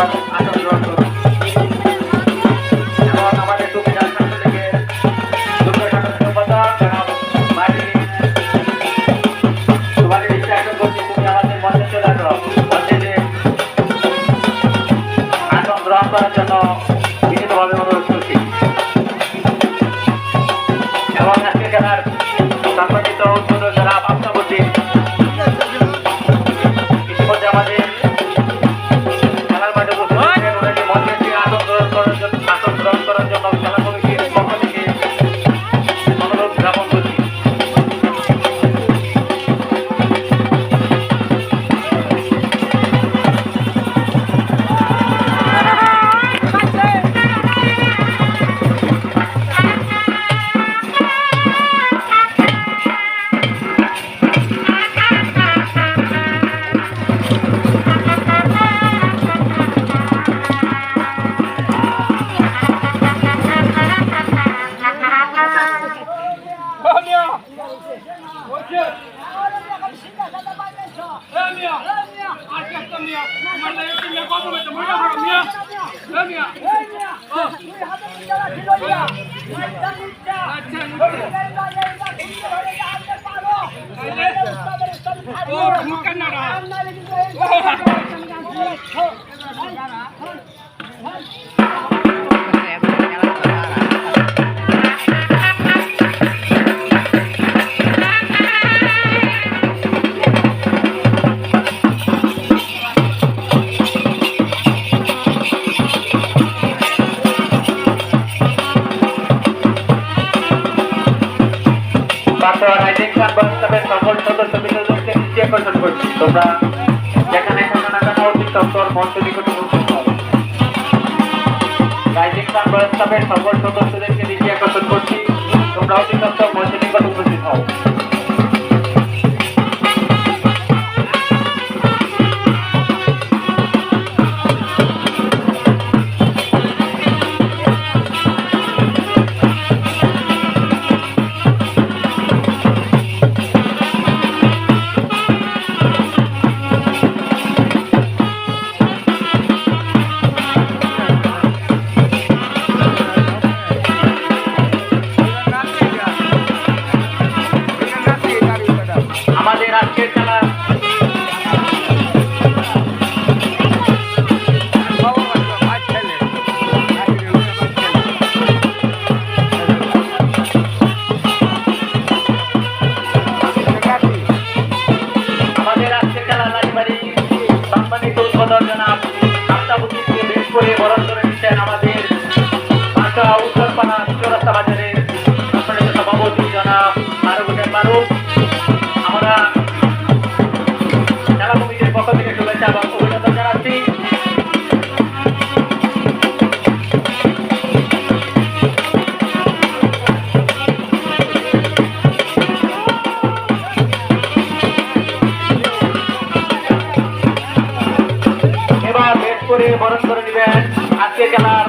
আসন গ্রহণ করুন এবং আমাদের টুপি রাজনাথ থেকে দুর্গা ঠাকুর সম্পাদক জনাব মাটি তোমাদের ইচ্ছা এখন করছি তুমি আমাদের মঞ্চে চলে আসো মঞ্চে যে আসন গ্রহণ করার জন্য বিনীতভাবে অনুরোধ করছি এবং আজকে খেলার সম্পর্কিত উদ্বোধন 两米啊！两米啊！两米！还在那！তারপর আইডিং কার্ড বাস্তবের সকল করছি তোমরা যেখানে না কেন অতি তৎপর মঞ্চ নিকটে উপস্থিত হও রাইজিং কার্ড বাস্তবের সকল করছি তোমরা অতি তৎপর মঞ্চ নিকটে উপস্থিত হও। আজকের খেলা। উদ্বোধন জনাব আফতাবুদ্দিনকে বেশ করে বরণ করে নিচ্ছেন আমাদের পাশা উত্তরপাড়া চৌরাস্তা বাজারের সম্মানিত সভাপতি জনাব মারুফ হোসেন করে বরণ করে নেবেন আজকে খেলার